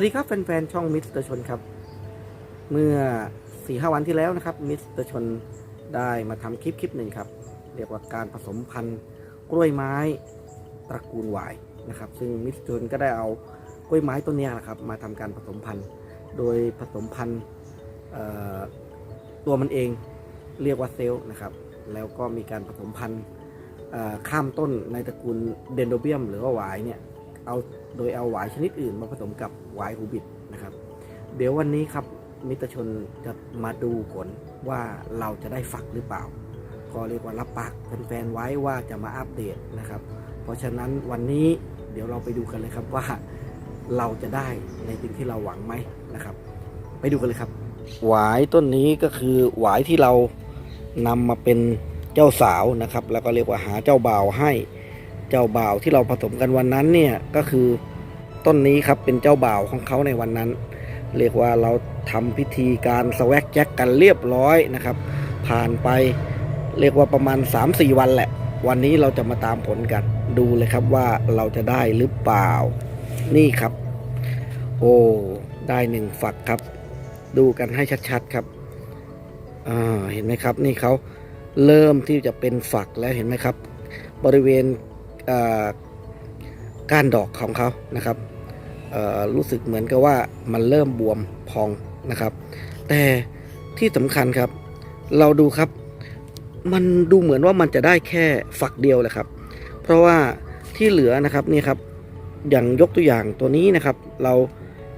วัสดีครับแฟนๆช่องมิสเตอร์ชนครับ เมื่อ4ีหวันที่แล้วนะครับมิสเตอร์ชนได้มาทำคลิปคลิปหนึ่งครับ เรียกว่าการผสมพันธุ์กล้วยไม้ตระกูลหวายนะครับ ซึ่งมิสเตอร์ชนก็ได้เอากล้วยไม้ต้นเนี้ยนะครับมาทำการผสมพันธุ์ โดยผสมพันธุ์ตัวมันเองเรียกว่าเซลล์นะครับ แล้วก็มีการผสมพันธุ์ข้ามต้นในตระกูลเดนโดเบียม หรือว่าหวายเนี่ย เอาโดยเอาหวายชนิดอื่นมาผสมกับหวายฮูบิดนะครับ เดี๋ยววันนี้ครับมิตรชนจะมาดูผลว่าเราจะได้ฝักหรือเปล่า ก็เรียกว่ารับปากแฟนๆไว้ว่าจะมาอัปเดตนะครับ เพราะฉะนั้นวันนี้เดี๋ยวเราไปดูกันเลยครับว่าเราจะได้ในสิ่งที่เราหวังไหมนะครับ ไปดูกันเลยครับ หวายต้นนี้ก็คือหวายที่เรานำมาเป็นเจ้าสาวนะครับ แล้วก็เรียกว่าหาเจ้าบ่าวให้ เจ้าบ่าวที่เราผสมกันวันนั้นเนี่ยก็คือต้นนี้ครับเป็นเจ้าบ่าวของเขาในวันนั้น เรียกว่าเราทำพิธีการสแวกแจ็คกันเรียบร้อยนะครับ ผ่านไปเรียกว่าประมาณ 3-4 วันแหละ วันนี้เราจะมาตามผลกันดูเลยครับว่าเราจะได้หรือเปล่า นี่ครับ โอ้ได้หนึ่งฝักครับ ดูกันให้ชัดๆครับอ่าเห็นไหมครับ นี่เขาเริ่มที่จะเป็นฝักแล้วเห็นไหมครับ บริเวณ ก้านดอกของเขานะครับรู้สึกเหมือนกับว่ามันเริ่มบวมพองนะครับ แต่ที่สำคัญครับ เราดูครับ มันดูเหมือนว่ามันจะได้แค่ฝักเดียวแหละครับ เพราะว่าที่เหลือนะครับนี่ครับ อย่างยกตัวอย่างตัวนี้นะครับ เรา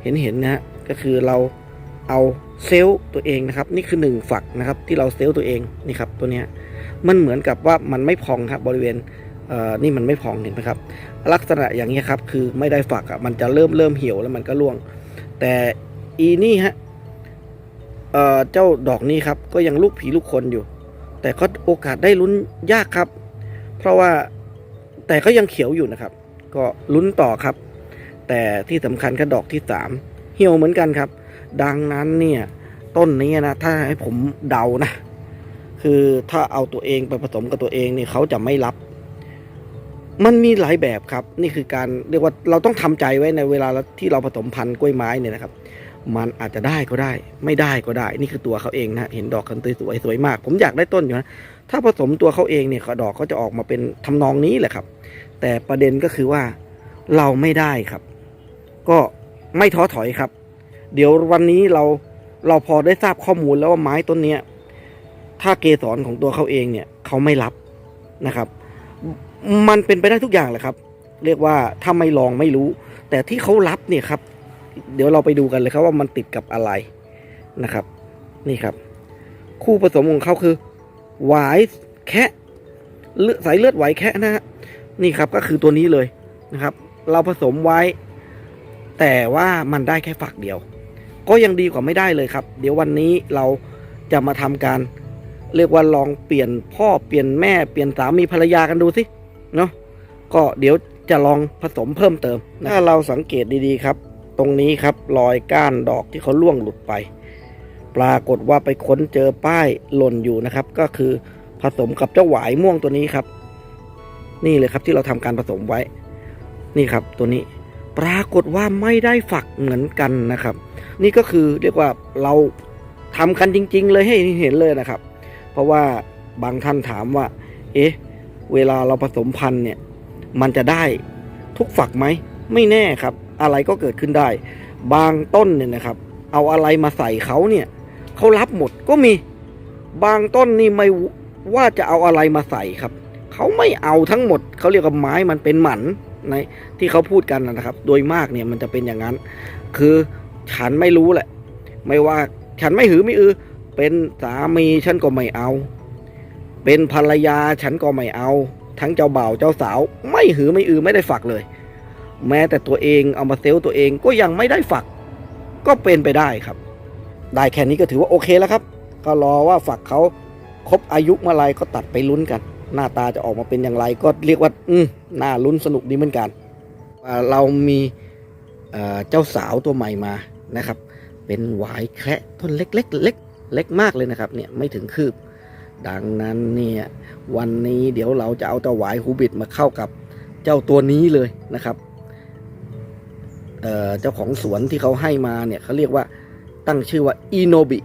เห็นเห็นนะฮะก็คือเราเอาเซลล์ตัวเองนะครับ นี่คือหนึ่งฝักนะครับ ที่เราเซลล์ตัวเองนี่ครับตัวเนี้ยมันเหมือนกับว่ามันไม่พองครับบริเวณ นี่มันไม่พองเห็นไหมครับ ลักษณะอย่างนี้ครับคือไม่ได้ฝักอะมันจะเริ่มเริ่มเหี่ยวแล้วมันก็ร่วง แต่อีนี่ฮะเจ้าดอกนี้ครับก็ยังลูกผีลูกคนอยู่ แต่ก็โอกาสได้ลุ้นยากครับ เพราะว่าแต่ก็ยังเขียวอยู่นะครับ ก็ลุ้นต่อครับ แต่ที่สำคัญก็ดอกที่สามเหี่ยวเหมือนกันครับ ดังนั้นเนี่ยต้นนี้นะถ้าให้ผมเดานะ คือถ้าเอาตัวเองไปผสมกับตัวเองเนี่ยเขาจะไม่รับ มันมีหลายแบบครับ นี่คือการเรียกว่าเราต้องทำใจไว้ในเวลาที่เราผสมพันธุ์กล้วยไม้เนี่ยนะครับ มันอาจจะได้ก็ได้ ไม่ได้ก็ได้ นี่คือตัวเขาเองนะเห็นดอกกันสวยสวยมาก ผมอยากได้ต้นอยู่นะถ้าผสมตัวเขาเองเนี่ยดอกเขาจะออกมาเป็นทำนองนี้แหละครับ แต่ประเด็นก็คือว่าเราไม่ได้ครับ ก็ไม่ท้อถอยครับ เดี๋ยววันนี้เราเราพอได้ทราบข้อมูลแล้วว่าไม้ต้นเนี้ยถ้าเกสรของตัวเขาเองเนี่ยเขาไม่รับนะครับ มันเป็นไปได้ทุกอย่างแหละครับ เรียกว่าถ้าไม่ลองไม่รู้ แต่ที่เขารับเนี่ยครับ เดี๋ยวเราไปดูกันเลยครับว่ามันติดกับอะไรนะครับ นี่ครับ คู่ผสมของเขาคือหวายแคะเลือดสายเลือดไหวแคะนะฮะนี่ครับก็คือตัวนี้เลยนะครับ เราผสมไว้ แต่ว่ามันได้แค่ฝักเดียว ก็ยังดีกว่าไม่ได้เลยครับ เดี๋ยววันนี้เราจะมาทำการ เรียกว่าลองเปลี่ยนพ่อเปลี่ยนแม่เปลี่ยนสามีภรรยากันดูสิ เนาะก็เดี๋ยวจะลองผสมเพิ่มเติม ถ้าเราสังเกตดีๆครับ ตรงนี้ครับรอยก้านดอกที่เขาล่วงหลุดไป ปรากฏว่าไปค้นเจอป้ายหล่นอยู่นะครับ ก็คือผสมกับเจ้าหวายม่วงตัวนี้ครับ นี่เลยครับที่เราทำการผสมไว้ นี่ครับตัวนี้ปรากฏว่าไม่ได้ฝักเหมือนกันนะครับ นี่ก็คือเรียกว่าเราทำกันจริง ๆ เลยให้เห็นเลยนะครับ เพราะว่าบางท่านถามว่า เอ๊ะ เวลาเราผสมพันธุ์เนี่ยมันจะได้ทุกฝักไหม ไม่แน่ครับ อะไรก็เกิดขึ้นได้ บางต้นเนี่ยนะครับ เอาอะไรมาใส่เขาเนี่ยเขารับหมดก็มี บางต้นนี่ไม่ว่าจะเอาอะไรมาใส่ครับเขาไม่เอาทั้งหมดเขาเรียกว่าไม้มันเป็นหมันในที่เขาพูดกันนะครับ โดยมากเนี่ยมันจะเป็นอย่างนั้น คือฉันไม่รู้แหละ ไม่ว่าฉันไม่หือไม่อือ เป็นสามีฉันก็ไม่เอา เป็นภรรยาฉันก็ไม่เอา ทั้งเจ้าบ่าวเจ้าสาว ไม่หือไม่อือไม่ได้ฝักเลย แม้แต่ตัวเองเอามาเซลล์ตัวเองก็ยังไม่ได้ฝัก ก็เป็นไปได้ครับ ได้แค่นี้ก็ถือว่าโอเคแล้วครับ ก็รอว่าฝักเขาครบอายุเมื่อไรก็ตัดไปลุ้นกัน หน้าตาจะออกมาเป็นอย่างไร ก็เรียกว่า อืมน่าลุ้นสนุกดีเหมือนกันเรามีเอ่อเจ้าสาวตัวใหม่มานะครับ เป็นหวายแคระต้นเล็กๆเล็กเล็กมากเลยนะครับ เนี่ยไม่ถึงคืบ ดังนั้นเนี่ยวันนี้เดี๋ยวเราจะเอาเจ้าหวายฮูบิดมาเข้ากับเจ้าตัวนี้เลยนะครับเเจ้าของสวนที่เขาให้มาเนี่ยเขาเรียกว่าตั้งชื่อว่าอีโนบิ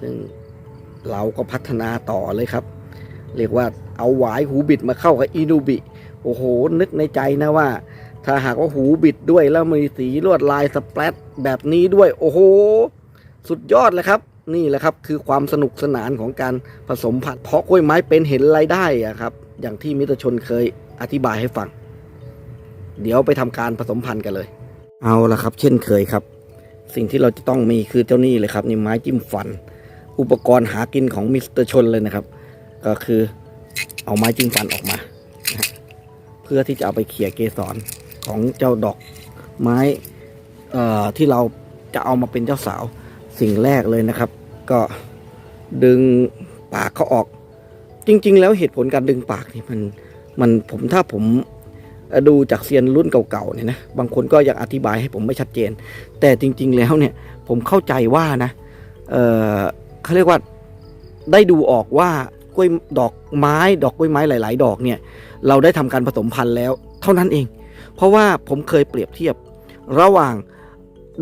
ซึ่งเราก็พัฒนาต่อเลยครับ เรียกว่าเอาหวายหูบิดมาเข้ากับอีโนบิโอ้โห นึกในใจนะว่า ถ้าหากว่าหูบิดด้วยแล้วมีสีลวดลายสเปรดแบบนี้ด้วย โอ้โห สุดยอดเลยครับ นี่แหละครับคือความสนุกสนานของการผสมผัดเพาะกล้วยไม้เป็นเห็นรายได้อะครับ อย่างที่มิตรชนเคยอธิบายให้ฟัง เดี๋ยวไปทำการผสมพันธุ์กันเลย เอาละครับ เช่นเคยครับ สิ่งที่เราจะต้องมีคือเจ้านี่เลยครับนี่ไม้จิ้มฟัน อุปกรณ์หากินของมิสเตอร์ชนเลยนะครับ ก็คือเอาไม้จิ้มฟันออกมา เพื่อที่จะเอาไปเขี่ยเกสรของเจ้าดอกไม้ที่เราจะเอามาเป็นเจ้าสาว สิ่งแรกเลยนะครับ ก็ดึงปากเขาออก จริง ๆ แล้วเหตุผลการดึงปากนี่มันมันผมถ้าผมดูจากเซียนรุ่นเก่าๆเนี่ยนะบางคนก็ยังอธิบายให้ผมไม่ชัดเจน แต่จริง ๆ แล้วเนี่ยผมเข้าใจว่านะเออเขาเรียกว่าได้ดูออกว่ากล้วยดอกไม้ดอกกล้วยไม้หลาย ๆ ดอกเนี่ยเราได้ทำการผสมพันธุ์แล้ว เท่านั้นเอง เพราะว่าผมเคยเปรียบเทียบระหว่าง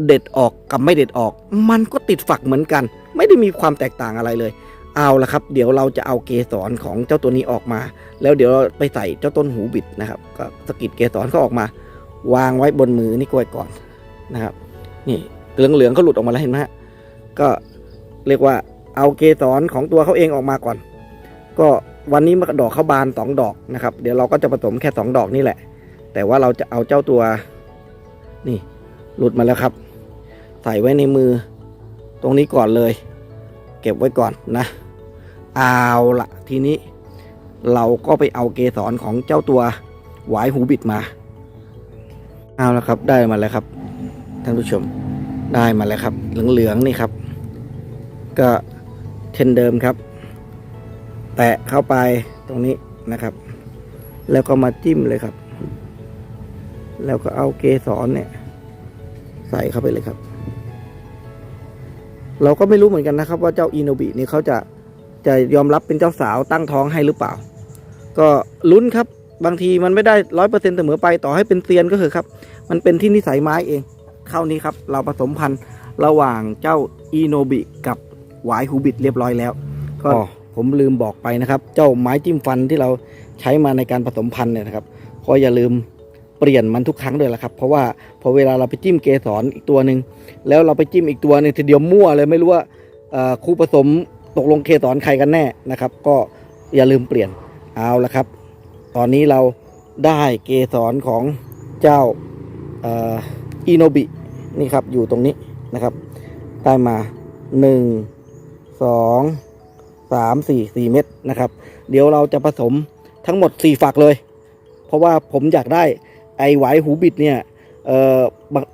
เด็ดออกกับไม่เด็ดออก มันก็ติดฝักเหมือนกัน ไม่ได้มีความแตกต่างอะไรเลย เอาละครับ เดี๋ยวเราจะเอาเกสรของเจ้าตัวนี้ออกมา แล้วเดี๋ยวเราไปใส่เจ้าต้นหูบิดนะครับ ก็สกิดเกสรเขาออกมา วางไว้บนมือนี่กล้วยก่อนนะครับ นี่เหลืองๆเขาหลุดออกมาแล้วเห็นไหมฮะก็เรียกว่าเอาเกสรของตัวเขาเองออกมาก่อน ก็วันนี้มันดอกเขาบานสองดอกนะครับ เดี๋ยวเราก็จะผสมแค่สองดอกนี่แหละ แต่ว่าเราจะเอาเจ้าตัวนี่หลุดมาแล้วครับ ใส่ไว้ในมือ ตรงนี้ก่อนเลย เก็บไว้ก่อนนะเอาละทีนี้ เราก็ไปเอาเกสรของเจ้าตัวหวายหูบิดมา เอาละครับได้มาแล้วครับท่านผู้ชมได้มาแล้วครับ เหลืองๆนี่ครับ ก็เช่นเดิมครับ แตะเข้าไปตรงนี้นะครับ แล้วก็มาจิ้มเลยครับ แล้วก็เอาเกสรเนี่ย ใส่เข้าไปเลยครับ เราก็ไม่รู้เหมือนกันนะครับ ว่าเจ้าอินโนบินี่เขาจะจะยอมรับเป็นเจ้าสาวตั้งท้องให้หรือเปล่า ก็ลุ้นครับบางทีมันไม่ได้ร้อยเปอร์เซ็นต์เสมอไปต่อให้เป็นเซียนก็เถอะครับ มันเป็นที่นิสัยไม้เอง เข้านี้ครับ เราผสมพันธุ์ระหว่างเจ้าอีโนบิกับหวายฮูบิดเรียบร้อยแล้ว ก็ผมลืมบอกไปนะครับ เจ้าไม้จิ้มฟันที่เราใช้มาในการผสมพันธุ์เนี่ยนะครับก็อย่าลืม เปลี่ยนมันทุกครั้งด้วยละครับ เพราะว่าพอเวลาเราไปจิ้มเกสรอีกตัวหนึ่งแล้วเราไปจิ้มอีกตัวหนึงทีเดียวมั่วเลยไม่รู้ว่าคู่ผสมตกลงเกสรใครกันแน่นะครับ ก็อย่าลืมเปลี่ยนเอาละครับ ตอนนี้เราได้เกสรของเจ้าอีโนบินี่ครับอยู่ตรงนี้นะครับ ได้มาหนึ่งสองสามสี่สี่เม็ดนะครับ เดี๋ยวเราจะผสมทั้งหมดสี่ฝักเลย เพราะว่าผมอยากได้ ไอไหวหูบิดเนี่ยเออ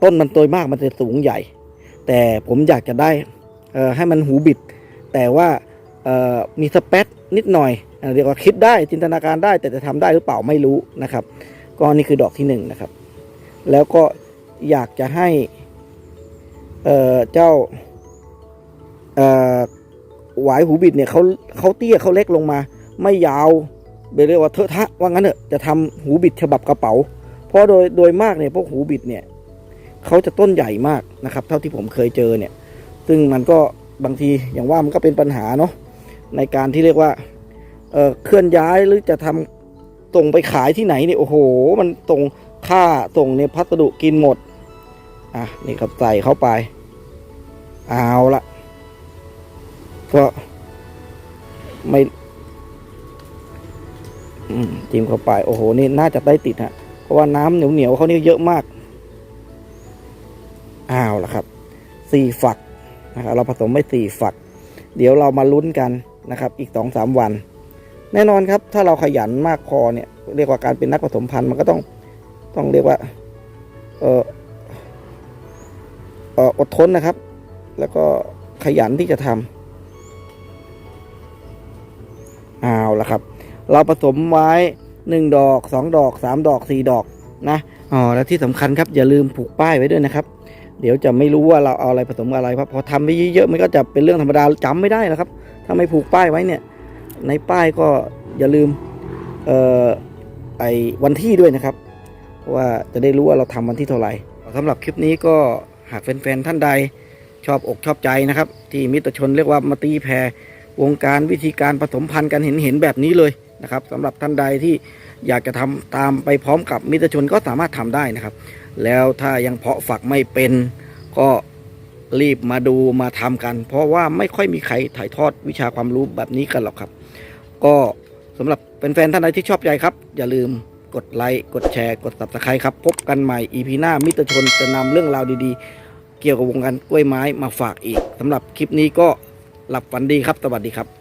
ต้นมันโดยมากมันจะสูงใหญ่ แต่ผมอยากจะได้เออให้มันหูบิด แต่ว่าเออมีสเปซนิดหน่อยเรียกว่าคิดได้จินตนาการได้ แต่จะทำได้หรือเปล่าไม่รู้นะครับ ก็นี่คือดอกที่หนึ่งนะครับ แล้วก็อยากจะให้เออเจ้าเออหวายหูบิดเนี่ยเขาเขาเตี้ยเขาเล็กลงมา ไม่ยาวเรียกว่าเทอะทะว่างั้นเถอะจะทำหูบิดฉบับกระเป๋า เพราะโดยโดยมากเนี่ยพวกหูบิดเนี่ยเขาจะต้นใหญ่มากนะครับ เท่าที่ผมเคยเจอเนี่ย ซึ่งมันก็บางทีอย่างว่ามันก็เป็นปัญหาเนาะในการที่เรียกว่าเเคลื่อนย้ายหรือจะทำส่งไปขายที่ไหนเนี่ยโอ้โห มันส่งค่าส่งเนี่ยพัสดุกินหมดอะนี่ครับใส่เข้าไป เอาละก็ไม่จิ้มเข้าไป โอ้โห นี่น่าจะได้ติดฮะ ราะว่าน้ำเหนียวเหนียวๆเขานี่เยอะมากอ้าวละครับสี่ฝักนะครับเราผสมไปสี่ฝัก เดี๋ยวเรามาลุ้นกันนะครับ อีกสองสามวัน แน่นอนครับ ถ้าเราขยันมากพอเนี่ย เรียกว่าการเป็นนักผสมพันธุ์มันก็ต้องต้องเรียกว่า เออเอออดทนนะครับ แล้วก็ขยันที่จะทำเอาละครับ เราผสมไว้ หนึ่งดอกสองดอกสามดอกสี่ดอกนะอ๋อแล้วที่สำคัญครับอย่าลืมผูกป้ายไว้ด้วยนะครับ เดี๋ยวจะไม่รู้ว่าเราเอาอะไรผสมอะไรเพราะพอทำไปเยอะๆมันก็จะเป็นเรื่องธรรมดาจำไม่ได้แล้วครับ ถ้าไม่ผูกป้ายไว้เนี่ย ในป้ายก็อย่าลืมเอ่อไอ้วันที่ด้วยนะครับ ว่าจะได้รู้ว่าเราทำวันที่เท่าไหร่สำหรับคลิปนี้ก็หากแฟนๆท่านใดชอบอกชอบใจนะครับ ที่มิตรชนเรียกว่ามาตีแพรวงการวิธีการผสมพันธุ์กันเห็นเห็นแบบนี้เลย นะครับสำหรับท่านใดที่อยากจะทำตามไปพร้อมกับมิตรชนก็สามารถทำได้นะครับ แล้วถ้ายังเพาะฝักไม่เป็นก็รีบมาดูมาทำกัน เพราะว่าไม่ค่อยมีใครถ่ายทอดวิชาความรู้แบบนี้กันหรอกครับ ก็สำหรับเป็นแฟนท่านใดที่ชอบใจครับ อย่าลืมกดไลค์กดแชร์กด subscribe ครับ พบกันใหม่ EP หน้ามิตรชนจะนำเรื่องราวดีๆ เกี่ยวกับวงการกล้วยไม้มาฝากอีกสำหรับคลิปนี้ก็หลับฝันดีครับสวัสดีครับ